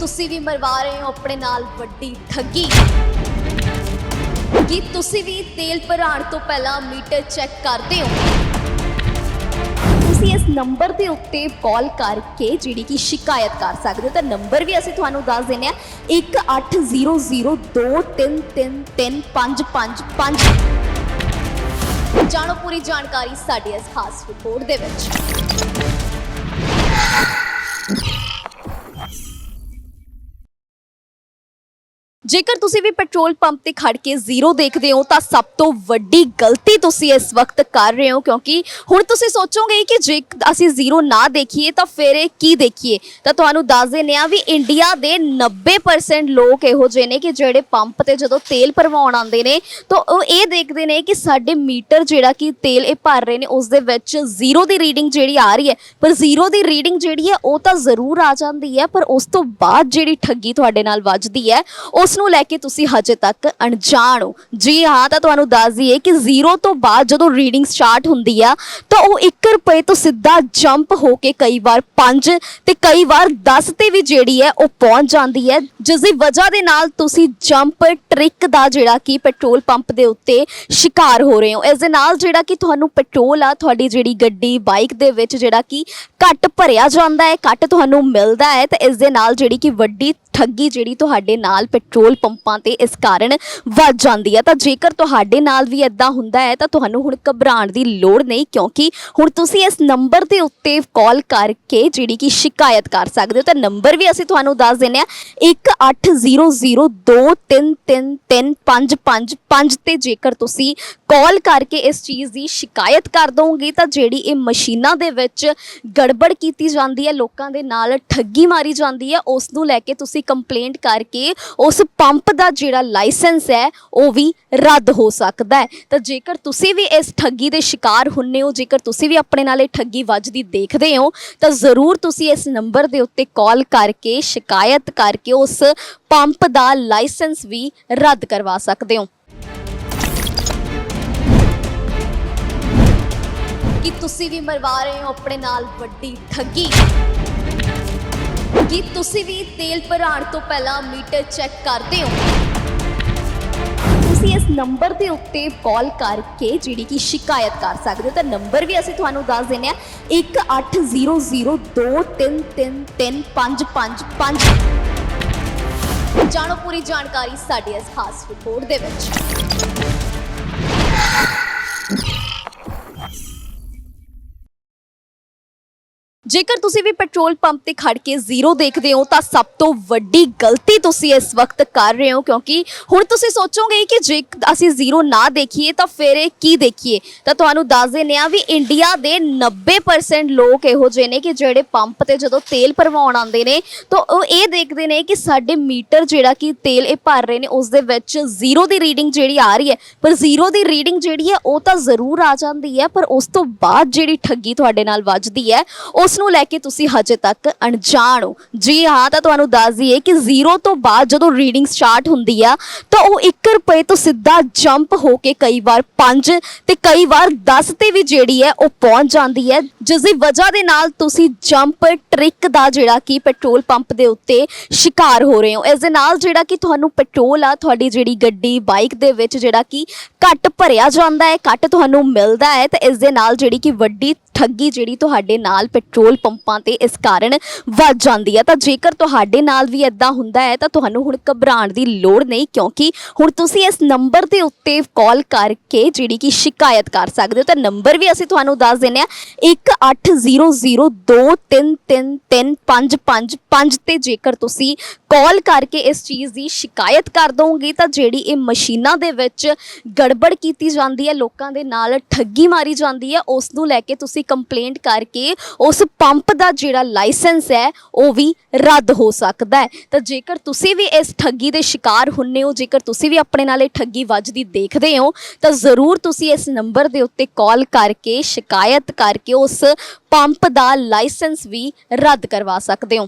ਤੁਸੀਂ ਵੀ ਮਰਵਾ ਰਹੇ ਹੋ ਆਪਣੇ ਨਾਲ ਵੱਡੀ ਠੱਗੀ। ਕੀ ਤੁਸੀਂ ਵੀ ਤੇਲ ਭਰਾਉਣ ਤੋਂ ਪਹਿਲਾਂ ਮੀਟਰ ਚੈੱਕ ਕਰਦੇ ਹੋ? ਤੁਸੀਂ ਇਸ ਨੰਬਰ ਦੇ ਉੱਤੇ ਕਾਲ ਕਰਕੇ ਜਿਹੜੀ ਕਿ ਸ਼ਿਕਾਇਤ ਕਰ ਸਕਦੇ ਹੋ, ਤਾਂ ਨੰਬਰ ਵੀ ਅਸੀਂ ਤੁਹਾਨੂੰ ਦੱਸ ਦਿੰਦੇ ਹਾਂ। 180023335555 ਜਾਣੋ ਪੂਰੀ ਜਾਣਕਾਰੀ ਸਾਡੀ ਇਸ ਖਾਸ ਰਿਪੋਰਟ ਦੇ ਵਿੱਚ। ਜੇਕਰ ਤੁਸੀਂ ਵੀ ਪੈਟਰੋਲ ਪੰਪ ਤੇ ਖੜ ਕੇ ਜ਼ੀਰੋ ਦੇਖਦੇ ਹੋ, ਤਾਂ ਸਭ ਤੋਂ ਵੱਡੀ ਗਲਤੀ ਤੁਸੀਂ ਇਸ ਵਕਤ ਕਰ ਰਹੇ ਹੋ, ਕਿਉਂਕਿ ਹੁਣ ਤੁਸੀਂ ਸੋਚੋਗੇ ਕਿ ਜੇ ਅਸੀਂ ਜ਼ੀਰੋ ਨਾ ਦੇਖੀਏ, ਤਾਂ ਫਿਰ ਇਹ ਕੀ ਦੇਖੀਏ? ਤਾਂ ਤੁਹਾਨੂੰ ਦੱਸ ਦਿੰਦੇ ਆ ਵੀ ਇੰਡੀਆ ਦੇ 90% ਲੋਕ ਇਹੋ ਜਿਹੇ ਨੇ ਕਿ ਜਿਹੜੇ ਪੰਪ ਤੇ ਜਦੋਂ ਤੇਲ ਭਰਵਾਉਣ ਆਉਂਦੇ ਨੇ, ਤਾਂ ਉਹ ਇਹ ਦੇਖਦੇ ਨੇ ਕਿ ਸਾਡੇ ਮੀਟਰ ਜਿਹੜਾ ਕਿ ਤੇਲ ਇਹ ਭਰ ਰਹੇ ਨੇ, ਉਸ ਦੇ ਵਿੱਚ ਜ਼ੀਰੋ ਦੀ ਰੀਡਿੰਗ ਜਿਹੜੀ ਆ ਰਹੀ ਹੈ। ਪਰ ਜ਼ੀਰੋ ਦੀ ਰੀਡਿੰਗ ਜਿਹੜੀ ਹੈ, ਉਹ ਤਾਂ ਜ਼ਰੂਰ ਆ ਜਾਂਦੀ ਹੈ, ਪਰ ਉਸ ਤੋਂ ਬਾਅਦ ਜਿਹੜੀ ਠੱਗੀ ਤੁਹਾਡੇ ਨਾਲ ਵੱਜਦੀ ਹੈ, ਉਸ ਨੂੰ ਲੈ ਕੇ ਤੁਸੀਂ ਹਜੇ ਤੱਕ ਅਣਜਾਣ ਹੋ। ਜੀ ਹਾਂ, ਤਾਂ ਤੁਹਾਨੂੰ ਦੱਸ ਦਈਏ ਕਿ ਜ਼ੀਰੋ ਤੋਂ ਬਾਅਦ ਜਦੋਂ ਰੀਡਿੰਗ ਸਟਾਰਟ ਹੁੰਦੀ ਆ, ਤਾਂ ਉਹ 1 ਰੁਪਏ ਤੋਂ ਸਿੱਧਾ ਜੰਪ ਹੋ ਕੇ ਕਈ ਵਾਰ 5 ਤੇ ਕਈ ਵਾਰ 10 ਤੇ ਵੀ ਜਿਹੜੀ ਹੈ, ਉਹ ਪਹੁੰਚ ਜਾਂਦੀ ਹੈ। ਜਿਸ ਦੀ ਵਜ੍ਹਾ ਦੇ ਨਾਲ ਤੁਸੀਂ ਜੰਪ ਟ੍ਰਿਕ ਦਾ ਜਿਹੜਾ ਕਿ ਪੈਟਰੋਲ ਪੰਪ ਦੇ ਉੱਤੇ ਸ਼ਿਕਾਰ ਹੋ ਰਹੇ ਹੋ। ਇਸ ਦੇ ਨਾਲ ਜਿਹੜਾ ਕਿ ਤੁਹਾਨੂੰ ਪੈਟਰੋਲ ਆ, ਤੁਹਾਡੀ ਜਿਹੜੀ ਗੱਡੀ ਬਾਈਕ ਦੇ ਵਿੱਚ ਜਿਹੜਾ ਕਿ ਘੱਟ ਭਰਿਆ ਜਾਂਦਾ ਹੈ, ਘੱਟ ਤੁਹਾਨੂੰ ਮਿਲਦਾ ਹੈ, ਤੇ ਇਸ ਦੇ ਨਾਲ ਜਿਹੜੀ ਕਿ ਵੱਡੀ ਠੱਗੀ ਜਿਹੜੀ ਤੁਹਾਡੇ ਨਾਲ ਪੈਟਰੋਲ ਪੰਪਾਂ ਤੇ ਇਸ ਕਾਰਨ ਵੱਧ ਜਾਂਦੀ ਹੈ। ਤਾਂ ਜੇਕਰ ਤੁਹਾਡੇ ਨਾਲ ਵੀ ਇਦਾਂ ਹੁੰਦਾ ਹੈ, ਤਾਂ ਤੁਹਾਨੂੰ ਹੁਣ ਘਬਰਾਉਣ ਦੀ ਲੋੜ ਨਹੀਂ, ਕਿਉਂਕਿ ਹੁਣ ਤੁਸੀਂ ਇਸ ਨੰਬਰ ਦੇ ਉੱਤੇ ਕਾਲ ਕਰਕੇ ਜਿਹੜੀ ਕਿ ਸ਼ਿਕਾਇਤ ਕਰ ਸਕਦੇ ਹੋ। ਤਾਂ ਨੰਬਰ ਵੀ ਅਸੀਂ ਤੁਹਾਨੂੰ ਦੱਸ ਦਿੰਦੇ ਹਾਂ 180023335555 ਤੇ ਜੇਕਰ ਤੁਸੀਂ ਕਾਲ ਕਰਕੇ ਇਸ ਚੀਜ਼ ਦੀ ਸ਼ਿਕਾਇਤ ਕਰ ਦੋਗੇ, ਤਾਂ ਜਿਹੜੀ ਇਹ ਮਸ਼ੀਨਾਂ ਦੇ ਵਿੱਚ ਗੜਬੜ ਕੀਤੀ ਜਾਂਦੀ ਹੈ, ਲੋਕਾਂ ਦੇ ਨਾਲ ਠੱਗੀ ਮਾਰੀ ਜਾਂਦੀ ਹੈ, ਉਸ ਨੂੰ ਲੈ ਕੇ ਤੁਸੀਂ ਕੰਪਲੇਂਟ ਕਰਕੇ ਉਸ ਪੰਪ ਦਾ ਜਿਹੜਾ ਲਾਇਸੈਂਸ ਹੈ, ਉਹ ਵੀ ਰੱਦ ਹੋ ਸਕਦਾ ਹੈ। ਤਾਂ ਜੇਕਰ ਤੁਸੀਂ ਵੀ ਇਸ ਠੱਗੀ ਦੇ ਸ਼ਿਕਾਰ ਹੁੰਨੇ ਹੋ, ਜੇਕਰ ਤੁਸੀਂ ਵੀ ਆਪਣੇ ਨਾਲ ਇਹ ਠੱਗੀ ਵੱਜਦੀ ਦੇਖਦੇ ਹੋ, ਤਾਂ ਜ਼ਰੂਰ ਤੁਸੀਂ ਇਸ ਨੰਬਰ ਦੇ ਉੱਤੇ ਕਾਲ ਕਰਕੇ, ਸ਼ਿਕਾਇਤ ਕਰਕੇ ਉਸ ਪੰਪ ਦਾ ਲਾਇਸੈਂਸ ਵੀ ਰੱਦ ਕਰਵਾ ਸਕਦੇ ਹੋ। ਕਿ ਤੁਸੀਂ ਵੀ ਮਰਵਾ ਰਹੇ ਹੋ ਆਪਣੇ ਨਾਲ ਵੱਡੀ ਠੱਗੀ? ਕੀ ਤੁਸੀਂ ਵੀ ਤੇਲ ਭਰਾਉਣ ਤੋਂ ਪਹਿਲਾਂ ਮੀਟਰ ਚੈੱਕ ਕਰਦੇ ਹੋ? ਤੁਸੀਂ ਇਸ ਨੰਬਰ ਦੇ ਉੱਤੇ ਕਾਲ ਕਰਕੇ ਜਿਹੜੀ ਕਿ ਸ਼ਿਕਾਇਤ ਕਰ ਸਕਦੇ ਹੋ, ਤਾਂ ਨੰਬਰ ਵੀ ਅਸੀਂ ਤੁਹਾਨੂੰ ਦੱਸ ਦਿੰਦੇ ਹਾਂ। 180023335555 ਜਾਣੋ ਪੂਰੀ ਜਾਣਕਾਰੀ ਸਾਡੀ ਇਸ ਖਾਸ ਰਿਪੋਰਟ ਦੇ ਵਿੱਚ। ਜੇਕਰ ਤੁਸੀਂ ਵੀ ਪੈਟਰੋਲ ਪੰਪ ਤੇ ਖੜ ਕੇ ਜ਼ੀਰੋ ਦੇਖਦੇ ਹੋ, ਤਾਂ ਸਭ ਤੋਂ ਵੱਡੀ ਗਲਤੀ ਤੁਸੀਂ ਇਸ ਵਕਤ ਕਰ ਰਹੇ ਹੋ, ਕਿਉਂਕਿ ਹੁਣ ਤੁਸੀਂ ਸੋਚੋਗੇ ਕਿ ਜੇ ਅਸੀਂ ਜ਼ੀਰੋ ਨਾ ਦੇਖੀਏ, ਤਾਂ ਫਿਰ ਇਹ ਕੀ ਦੇਖੀਏ? ਤਾਂ ਤੁਹਾਨੂੰ ਦੱਸ ਦਿੰਦੇ ਆ ਵੀ ਇੰਡੀਆ ਦੇ 90% ਲੋਕ ਇਹੋ ਜਿਹੇ ਨੇ ਕਿ ਜਿਹੜੇ ਪੰਪ ਤੇ ਜਦੋਂ ਤੇਲ ਭਰਵਾਉਣ ਆਉਂਦੇ ਨੇ, ਤਾਂ ਉਹ ਇਹ ਦੇਖਦੇ ਨੇ ਕਿ ਸਾਡੇ ਮੀਟਰ ਜਿਹੜਾ ਕਿ ਤੇਲ ਇਹ ਭਰ ਰਹੇ ਨੇ, ਉਸ ਦੇ ਵਿੱਚ ਜ਼ੀਰੋ ਦੀ ਰੀਡਿੰਗ ਜਿਹੜੀ ਆ ਰਹੀ ਹੈ। ਪਰ ਜ਼ੀਰੋ ਦੀ ਰੀਡਿੰਗ ਜਿਹੜੀ ਹੈ, ਉਹ ਤਾਂ ਜ਼ਰੂਰ ਆ ਜਾਂਦੀ ਹੈ, ਪਰ ਉਸ ਤੋਂ ਬਾਅਦ ਜਿਹੜੀ ਠੱਗੀ ਤੁਹਾਡੇ ਨਾਲ ਵੱਜਦੀ ਹੈ, ਉਸ ਨੂੰ ਲੈ ਕੇ ਤੁਸੀਂ ਹਜੇ ਤੱਕ ਅਣਜਾਣ ਹੋ। ਜੀ ਹਾਂ, ਤਾਂ ਤੁਹਾਨੂੰ ਦੱਸ ਦਈਏ ਕਿ ਜ਼ੀਰੋ ਤੋਂ ਬਾਅਦ ਜਦੋਂ ਰੀਡਿੰਗ ਸਟਾਰਟ ਹੁੰਦੀ ਆ, ਤਾਂ ਉਹ 1 ਰੁਪਏ ਤੋਂ ਸਿੱਧਾ ਜੰਪ ਹੋ ਕੇ ਕਈ ਵਾਰ 5 ਤੇ ਕਈ ਵਾਰ 10 ਤੇ ਵੀ ਜਿਹੜੀ ਹੈ, ਉਹ ਪਹੁੰਚ ਜਾਂਦੀ ਹੈ। ਜਿਸ ਦੀ ਵਜ੍ਹਾ ਦੇ ਨਾਲ ਤੁਸੀਂ ਜੰਪ ਟ੍ਰਿਕ ਦਾ ਜਿਹੜਾ ਕਿ ਪੈਟਰੋਲ ਪੰਪ ਦੇ ਉੱਤੇ ਸ਼ਿਕਾਰ ਹੋ ਰਹੇ ਹੋ। ਇਸ ਦੇ ਨਾਲ ਜਿਹੜਾ ਕਿ ਤੁਹਾਨੂੰ ਪੈਟਰੋਲ ਆ, ਤੁਹਾਡੀ ਜਿਹੜੀ ਗੱਡੀ ਬਾਈਕ ਦੇ ਵਿੱਚ ਜਿਹੜਾ ਕਿ ਘੱਟ ਭਰਿਆ ਜਾਂਦਾ ਹੈ, ਘੱਟ ਤੁਹਾਨੂੰ ਮਿਲਦਾ ਹੈ, ਤੇ ਇਸ ਦੇ ਨਾਲ ਜਿਹੜੀ ਕਿ ਵੱਡੀ ਠੱਗੀ ਜਿਹੜੀ ਤੁਹਾਡੇ ਨਾਲ ਪੈਟਰੋਲ ਪੰਪਾਂ ਤੇ ਇਸ ਕਾਰਨ ਵੱਧ ਜਾਂਦੀ ਹੈ। ਤਾਂ ਜੇਕਰ ਤੁਹਾਡੇ ਨਾਲ ਵੀ ਇਦਾਂ ਹੁੰਦਾ ਹੈ, ਤਾਂ ਤੁਹਾਨੂੰ ਹੁਣ ਘਬਰਾਉਣ ਦੀ ਲੋੜ ਨਹੀਂ, ਕਿਉਂਕਿ ਹੁਣ ਤੁਸੀਂ ਇਸ ਨੰਬਰ ਦੇ ਉੱਤੇ ਕਾਲ ਕਰਕੇ ਜਿਹੜੀ ਕਿ ਸ਼ਿਕਾਇਤ ਕਰ ਸਕਦੇ ਹੋ। ਤਾਂ ਨੰਬਰ ਵੀ ਅਸੀਂ ਤੁਹਾਨੂੰ ਦੱਸ ਦਿੰਦੇ ਹਾਂ 180023335555 ਤੇ ਜੇਕਰ ਤੁਸੀਂ ਕਾਲ ਕਰਕੇ ਇਸ ਚੀਜ਼ ਦੀ ਸ਼ਿਕਾਇਤ ਕਰ ਦੋਗੇ, ਤਾਂ ਜਿਹੜੀ ਇਹ ਮਸ਼ੀਨਾਂ ਦੇ ਵਿੱਚ ਗੜਬੜ ਕੀਤੀ ਜਾਂਦੀ ਹੈ, ਲੋਕਾਂ ਦੇ ਨਾਲ ਠੱਗੀ ਮਾਰੀ ਜਾਂਦੀ ਹੈ, ਉਸ ਨੂੰ ਲੈ ਕੇ ਤੁਸੀਂ ਕੰਪਲੇਂਟ ਕਰਕੇ ਉਸ ਪੰਪ ਦਾ ਜਿਹੜਾ ਲਾਇਸੈਂਸ ਹੈ, ਉਹ ਵੀ ਰੱਦ ਹੋ ਸਕਦਾ ਹੈ। ਤਾਂ ਜੇਕਰ ਤੁਸੀਂ ਵੀ ਇਸ ਠੱਗੀ ਦੇ ਸ਼ਿਕਾਰ ਹੁੰਨੇ ਹੋ, ਜੇਕਰ ਤੁਸੀਂ ਵੀ ਆਪਣੇ ਨਾਲ ਇਹ ਠੱਗੀ ਵੱਜਦੀ ਦੇਖਦੇ ਹੋ, ਤਾਂ ਜ਼ਰੂਰ ਤੁਸੀਂ ਇਸ ਨੰਬਰ ਦੇ ਉੱਤੇ ਕਾਲ ਕਰਕੇ, ਸ਼ਿਕਾਇਤ ਕਰਕੇ ਉਸ ਪੰਪ ਦਾ ਲਾਇਸੈਂਸ ਵੀ ਰੱਦ ਕਰਵਾ ਸਕਦੇ ਹੋ।